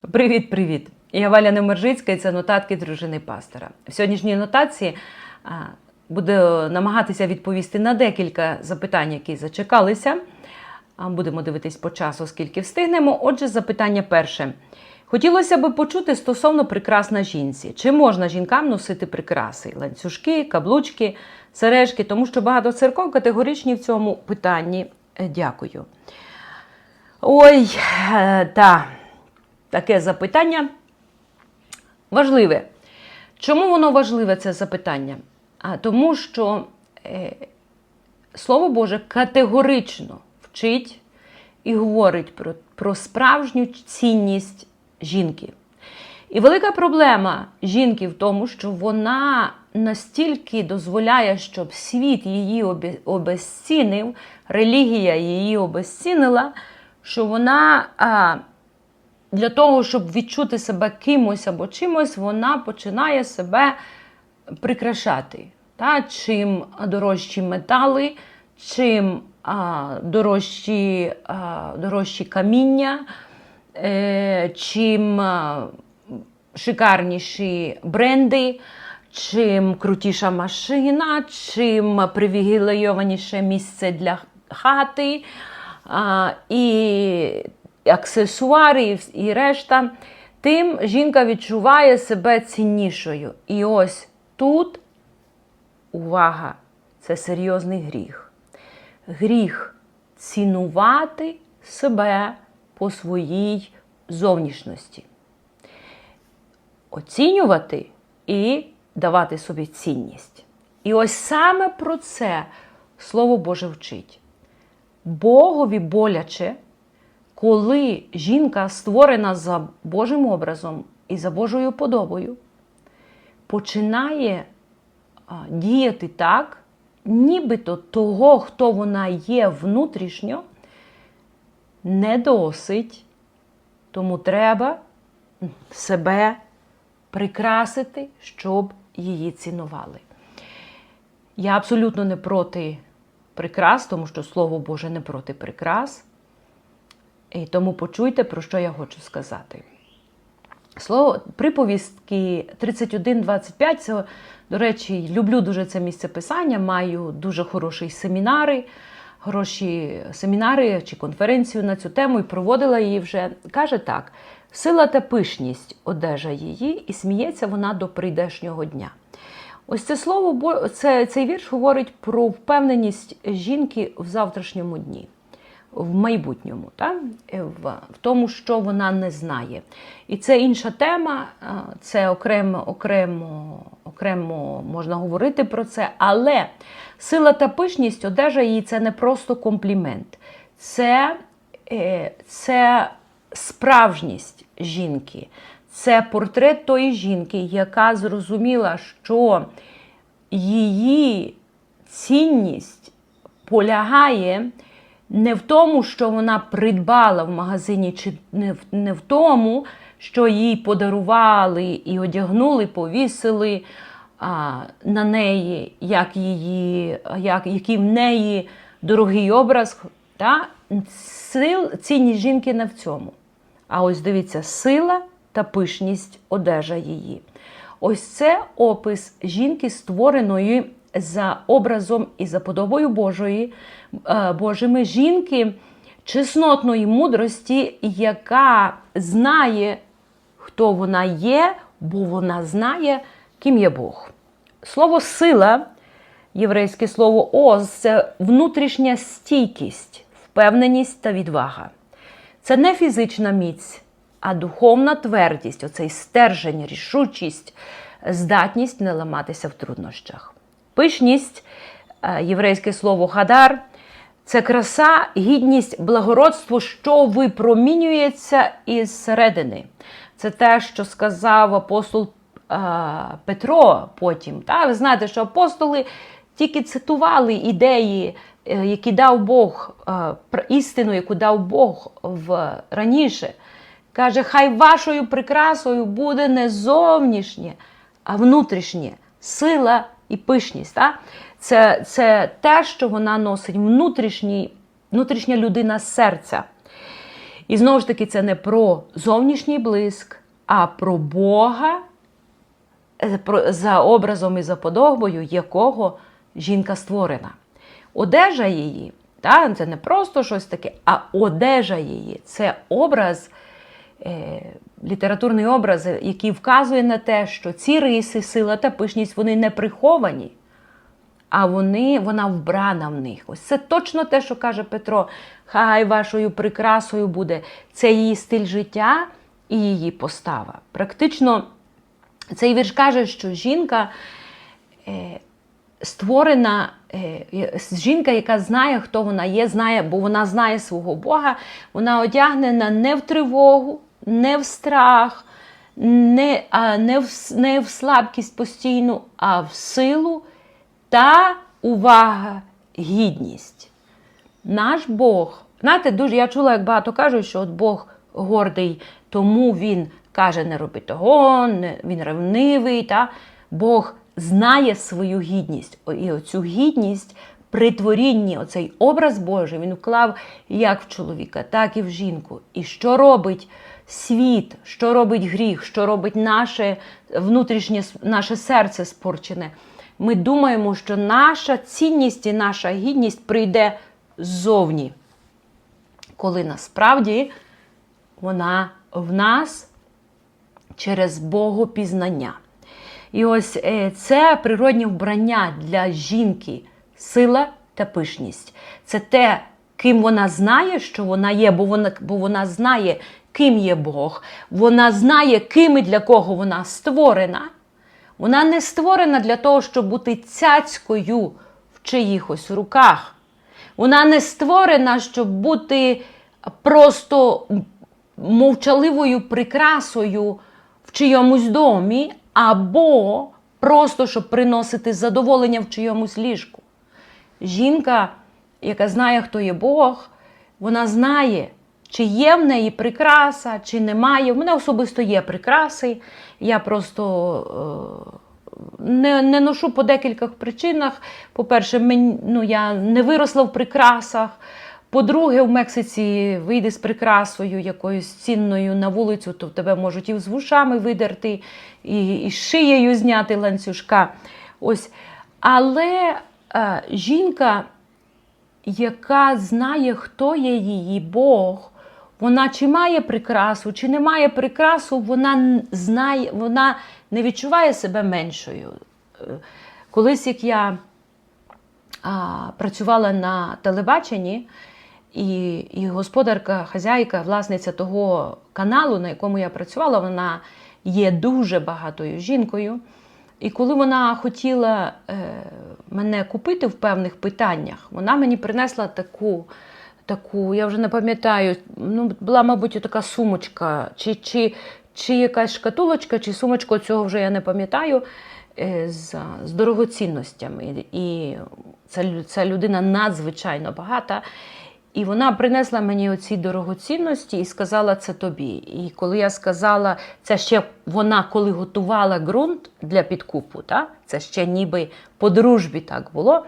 Привіт-привіт! Я Валя Немержицька і це нотатки дружини пастора. В сьогоднішній нотації буду намагатися відповісти на декілька запитань, які зачекалися. Будемо дивитись по часу, скільки встигнемо. Отже, запитання перше. Хотілося б почути стосовно прикрас на жінці. Чи можна жінкам носити прикраси? Ланцюжки, каблучки, сережки, тому що багато церков категоричні в цьому питанні. Е, Дякую. Ой, е, та, таке запитання важливе. Чому воно важливе, це запитання? А тому що е, Слово Боже категорично вчить і говорить про, про справжню цінність жінки. І велика проблема жінки в тому, що вона настільки дозволяє, щоб світ її обе- обезцінив, релігія її обезцінила, що вона а, для того, щоб відчути себе кимось або чимось, вона починає себе прикрашати. Та? Чим дорожчі метали, чим а, дорожчі, а, дорожчі каміння, е, чим а, шикарніші бренди, чим крутіша машина, чим привілейованіше місце для хати. А, і аксесуари і решта, тим жінка відчуває себе ціннішою. І ось тут увага, це серйозний гріх. Гріх цінувати себе по своїй зовнішності. Оцінювати і давати собі цінність. І ось саме про це Слово Боже вчить. Богові боляче, коли жінка створена за Божим образом і за Божою подобою, починає діяти так, нібито того, хто вона є внутрішньо, не досить, тому треба себе прикрасити, щоб її цінували. Я абсолютно не проти прикрас, тому що Слово Боже не проти прикрас. І тому почуйте, про що я хочу сказати. Слово приповістки 31.25, це, до речі, люблю дуже це місце писання, маю дуже хороші семінари, хороші семінари чи конференцію на цю тему і проводила її вже. Каже так: сила та пишність одежа її, і сміється вона до прийдешнього дня. Ось це слово, це, цей вірш говорить про впевненість жінки в завтрашньому дні, в майбутньому, та? Е, в, тому, що вона не знає. І це інша тема, це окремо, окремо, окремо можна говорити про це, але сила та пишність одежа її це не просто комплімент, це, е, це справжність жінки. Це портрет тої жінки, яка зрозуміла, що її цінність полягає не в тому, що вона придбала в магазині, чи не в, не в тому, що їй подарували і одягнули, повісили а, на неї, як її, як, який в неї дорогий образ. Та? Сил, цінність жінки не в цьому. А ось дивіться, сила та пишність одежа її. Ось це опис жінки, створеної за образом і за подобою Божої, е, Божими жінки чеснотної мудрості, яка знає, хто вона є, бо вона знає, ким є Бог. Слово сила, єврейське слово оз, це внутрішня стійкість, впевненість та відвага. Це не фізична міць, а духовна твердість, оцей стержень, рішучість, здатність не ламатися в труднощах. Пишність, е, єврейське слово хадар, це краса, гідність, благородство, що випромінюється із середини. Це те, що сказав апостол е, Петро потім. Та? Ви знаєте, що апостоли тільки цитували ідеї, е, які дав Бог, е, істину, яку дав Бог в раніше. Каже, хай вашою прикрасою буде не зовнішнє, а внутрішнє сила і пишність. Та? Це, це те, що вона носить внутрішній, внутрішня людина серця. І знову ж таки, це не про зовнішній блиск, а про Бога, е, за образом і за подобою якого жінка створена. Одежа її, та, це не просто щось таке, а одежа її це образ, літературний образ, який вказує на те, що ці риси, сила та пишність, вони не приховані, а вони, вона вбрана в них. Ось це точно те, що каже Петро. Хай вашою прикрасою буде. Це її стиль життя і її постава. Практично цей вірш каже, що жінка е, створена, е, жінка, яка знає, хто вона є, знає, бо вона знає свого Бога, вона одягнена не в тривогу, не в страх, не, а, не, в, не в слабкість постійну, а в силу та увага, гідність. Наш Бог, знаєте, дуже я чула, як багато кажуть, що от Бог гордий, тому він каже, не роби того, не, він ревнивий. Та? Бог знає свою гідність. І оцю гідність при творінні, оцей образ Божий, він вклав як в чоловіка, так і в жінку. І що робить світ, що робить гріх, що робить наше внутрішнє наше серце спорчене. Ми думаємо, що наша цінність і наша гідність прийде ззовні, коли насправді вона в нас через Богопізнання. І ось е, це природнє вбрання для жінки, сила та пишність. Це те, ким вона знає, що вона є, бо вона, бо вона знає, ким є Бог. Вона знає, ким і для кого вона створена. Вона не створена для того, щоб бути цяцькою в чиїхось руках. Вона не створена, щоб бути просто мовчаливою прикрасою в чийомусь домі, або просто щоб приносити задоволення в чийомусь ліжку. Жінка, яка знає, хто є Бог, вона знає, чи є в неї прикраса, чи немає. В мене особисто є прикраси. Я просто е, не, не ношу по декількох причинах. По-перше, ну, я не виросла в прикрасах. По-друге, в Мексиці вийди з прикрасою якоюсь цінною на вулицю, то тебе можуть і з вушами видерти, і, і з шиєю зняти ланцюжка. Ось. Але жінка, яка знає, хто є її Бог, вона чи має прикрасу, чи не має прикрасу, вона знає, вона не відчуває себе меншою. Е, Колись як я а, працювала на телебаченні, і, і господарка, хазяйка, власниця того каналу, на якому я працювала, вона є дуже багатою жінкою. І коли вона хотіла е, мене купити в певних питаннях, вона мені принесла таку, таку я вже не пам'ятаю, ну, була, мабуть, така сумочка, чи, чи, чи якась шкатулочка, чи сумочка, цього вже я не пам'ятаю, е, з, з дорогоцінностями. І ця, ця людина надзвичайно багата. І вона принесла мені оці дорогоцінності і сказала це тобі. І коли я сказала, це ще вона коли готувала ґрунт для підкупу, та? це ще ніби по дружбі так було.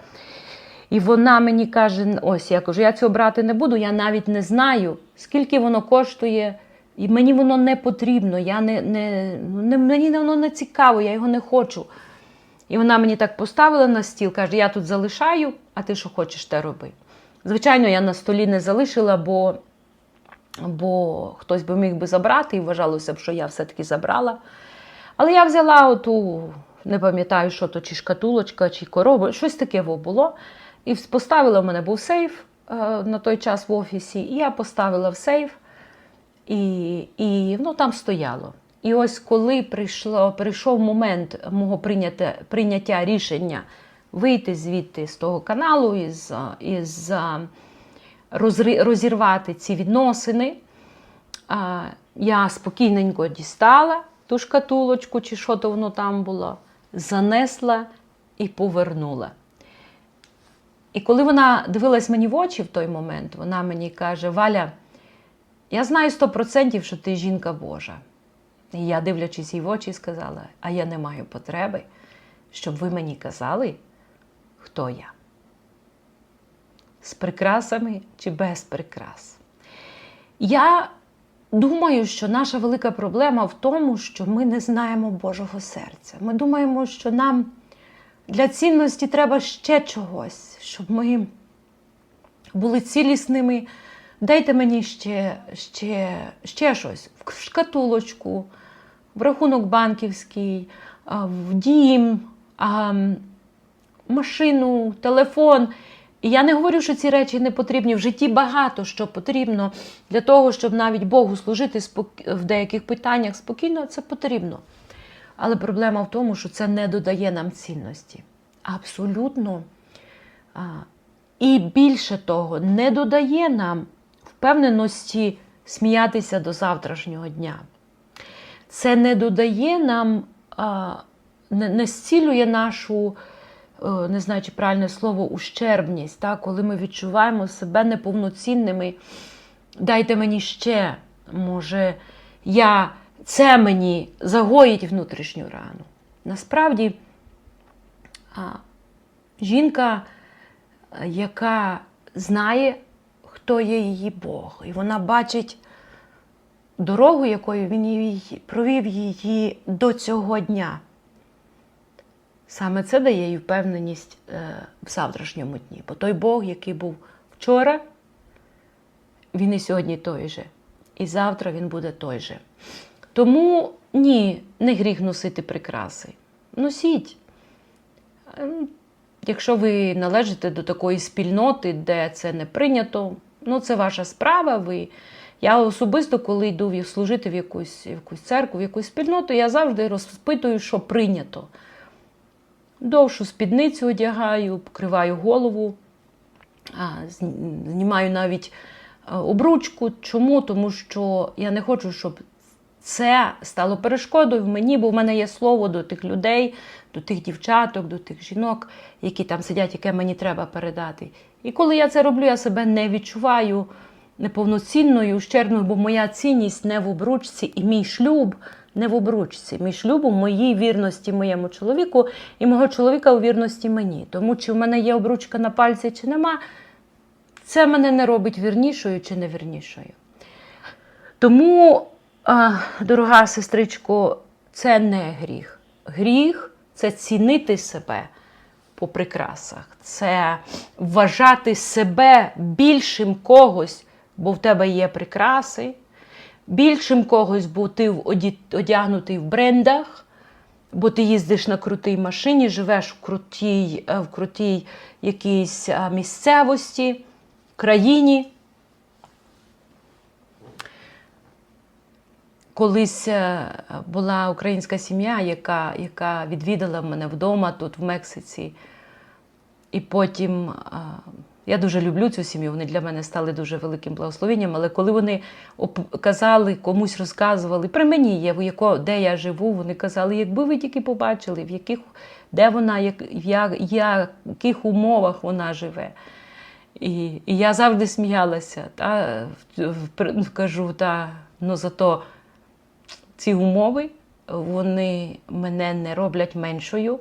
І вона мені каже: ось я кажу, я цього брати не буду, я навіть не знаю, скільки воно коштує. І мені воно не потрібно, я не, не, не, мені воно не цікаво, я його не хочу. І вона мені так поставила на стіл, каже: я тут залишаю, а ти що хочеш, те роби. Звичайно, я на столі не залишила, бо, бо хтось би міг би забрати, і вважалося б, що я все-таки забрала. Але я взяла оту, не пам'ятаю, що то, чи шкатулочка, чи коробка, щось таке було. І поставила в мене був сейф е, на той час в офісі, і я поставила в сейф, і, і воно там стояло. І ось коли прийшло, прийшов момент мого прийняття, прийняття рішення вийти звідти з того каналу із, із розірвати ці відносини, я спокійненько дістала ту шкатулочку, чи що то воно там було, занесла і повернула. І коли вона дивилась мені в очі в той момент, вона мені каже: Валя, я знаю 100%, що ти жінка Божа. І я, дивлячись їй в очі, сказала: а я не маю потреби, щоб ви мені казали, хто я. З прикрасами чи без прикрас. Я думаю, що наша велика проблема в тому, що ми не знаємо Божого серця. Ми думаємо, що нам для цінності треба ще чогось, щоб ми були цілісними. Дайте мені ще, ще, ще щось в шкатулочку, в рахунок банківський, в дім, машину, телефон. І я не говорю, що ці речі не потрібні. В житті багато що потрібно для того, щоб навіть Богу служити в деяких питаннях спокійно, це потрібно. Але проблема в тому, що це не додає нам цінності. Абсолютно. І більше того, не додає нам впевненості сміятися до завтрашнього дня. Це не додає нам, не, зцілює нашу, не знаю, чи правильне слово, ущербність, так? коли ми відчуваємо себе неповноцінними. Дайте мені ще, може, я, це мені загоїть внутрішню рану. Насправді, а, жінка, е, яка знає, хто є її Бог, і вона бачить дорогу, якою він її, провів її до цього дня. Саме це дає їй впевненість е, в завтрашньому дні. Бо той Бог, який був вчора, він і сьогодні той же. І завтра він буде той же. Тому ні, не гріх носити прикраси. Носіть. Ем, Якщо ви належите до такої спільноти, де це не прийнято, ну це ваша справа. Ви... Я особисто, коли йду служити в якусь, в якусь церкву, в якусь спільноту, я завжди розпитую, що прийнято. Довшу спідницю одягаю, покриваю голову, знімаю навіть е, обручку. Чому? Тому що я не хочу, щоб це стало перешкодою в мені, бо в мене є слово до тих людей, до тих дівчаток, до тих жінок, які там сидять, яке мені треба передати. І коли я це роблю, я себе не відчуваю неповноцінною, ущербною, бо моя цінність не в обручці, і мій шлюб не в обручці. Мій шлюб моїй вірності моєму чоловіку і мого чоловіка у вірності мені. Тому чи в мене є обручка на пальці, чи нема, це мене не робить вірнішою чи невірнішою. Тому, дорога сестричко, це не гріх. Гріх це цінити себе по прикрасах, це вважати себе більшим когось, бо в тебе є прикраси, більшим когось, бо ти одягнутий в брендах, бо ти їздиш на крутій машині, живеш в крутій, е, в крутій якійсь місцевості, країні. Колись е, була українська сім'я, яка, яка відвідала мене вдома тут, в Мексиці. І потім я дуже люблю цю сім'ю, вони для мене стали дуже великим благословенням. Але коли вони казали, комусь розказували, при мені є, де я живу, вони казали, якби ви тільки побачили, в яких, де вона, як, в яких умовах вона живе. І, і я завжди сміялася. Та, при- кажу, та, ну зато ці умови вони мене не роблять меншою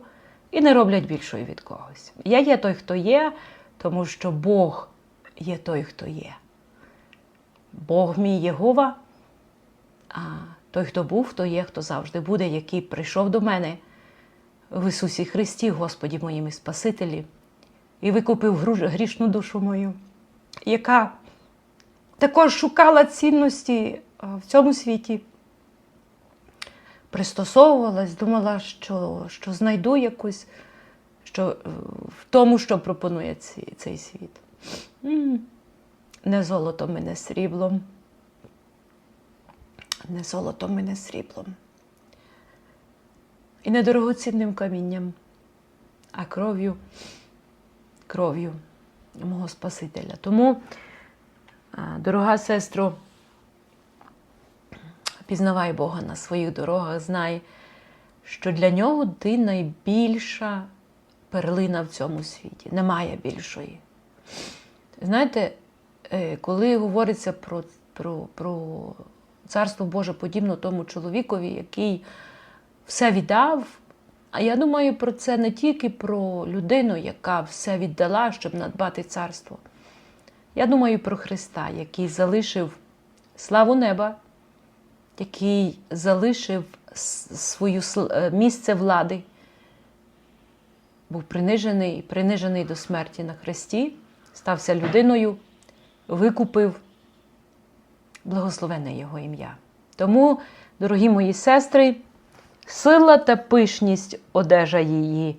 і не роблять більшою від когось. Я є той, хто є, тому що Бог є той, хто є. Бог мій Єгова, а той, хто був, хто є, хто завжди буде, який прийшов до мене в Ісусі Христі, Господі моїм і Спасителі, і викупив грішну душу мою, яка також шукала цінності в цьому світі пристосовувалась, думала, що, що знайду якусь, що е, в тому, що пропонує ці, цей світ. Не золотом і не сріблом. Не золотом і не сріблом. І не дорогоцінним камінням, а кров'ю, кров'ю мого Спасителя. Тому, дорога сестро, пізнавай Бога на своїх дорогах, знай, що для нього ти найбільша перлина в цьому світі. Немає більшої. Знаєте, е, коли говориться про, про, про царство Боже подібно тому чоловікові, який все віддав, а я думаю про це не тільки про людину, яка все віддала, щоб надбати царство. Я думаю про Христа, який залишив славу неба, який залишив свою е, місце влади, був принижений, принижений до смерті на хресті, стався людиною, викупив благословене Його ім'я. Тому, дорогі мої сестри, сила та пишність одежа її,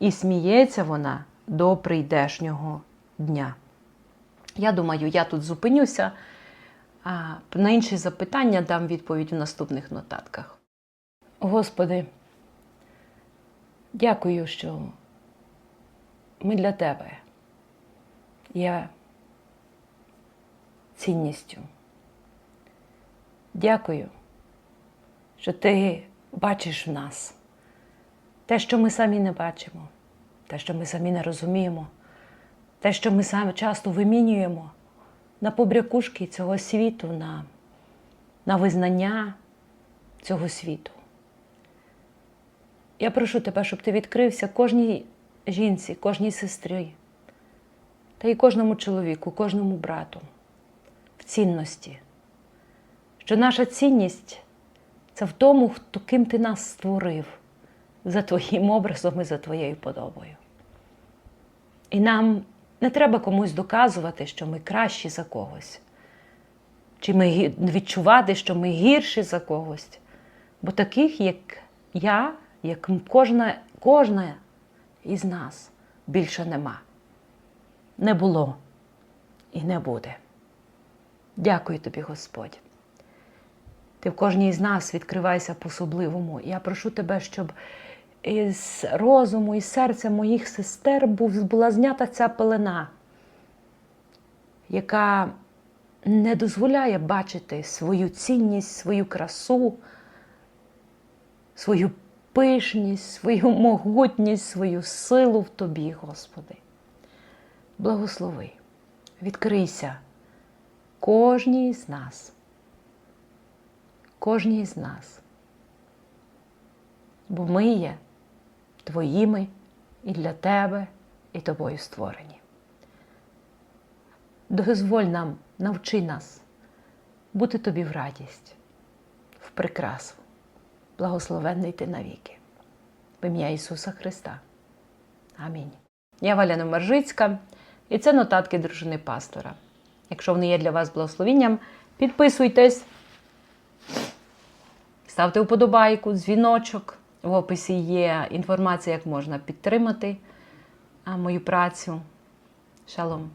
і сміється вона до прийдешнього дня. Я думаю, я тут зупинюся, на інші запитання дам відповідь в наступних нотатках. Господи, дякую, що ми для Тебе є цінністю. Дякую, що Ти бачиш в нас те, що ми самі не бачимо, те, що ми самі не розуміємо, те, що ми самі часто вимінюємо на побрякушки цього світу, на, на визнання цього світу. Я прошу тебе, щоб ти відкрився кожній жінці, кожній сестрі, та й кожному чоловіку, кожному брату в цінності. Що наша цінність це в тому, хто ким ти нас створив за твоїм образом і за твоєю подобою. І нам не треба комусь доказувати, що ми кращі за когось, чи ми відчувати, що ми гірші за когось. Бо таких, як я, як кожна, кожна із нас, більше нема. Не було і не буде. Дякую тобі, Господь. Ти в кожній з нас відкривайся по-особливому. Я прошу тебе, щоб із розуму і серця моїх сестер була знята ця пелена, яка не дозволяє бачити свою цінність, свою красу, свою пишність, свою могутність, свою силу в тобі, Господи. Благослови, відкрийся кожній з нас кожній з нас. Бо ми є твоїми і для тебе, і тобою створені. Дозволь нам, навчи нас бути тобі в радість, в прикрасу, благословенний ти навіки. В ім'я Ісуса Христа. Амінь. Я Валя Номержицька, і це нотатки дружини пастора. Якщо вони є для вас благословінням, підписуйтесь. Ставте вподобайку, дзвіночок. В описі є інформація, як можна підтримати мою працю. Шалом.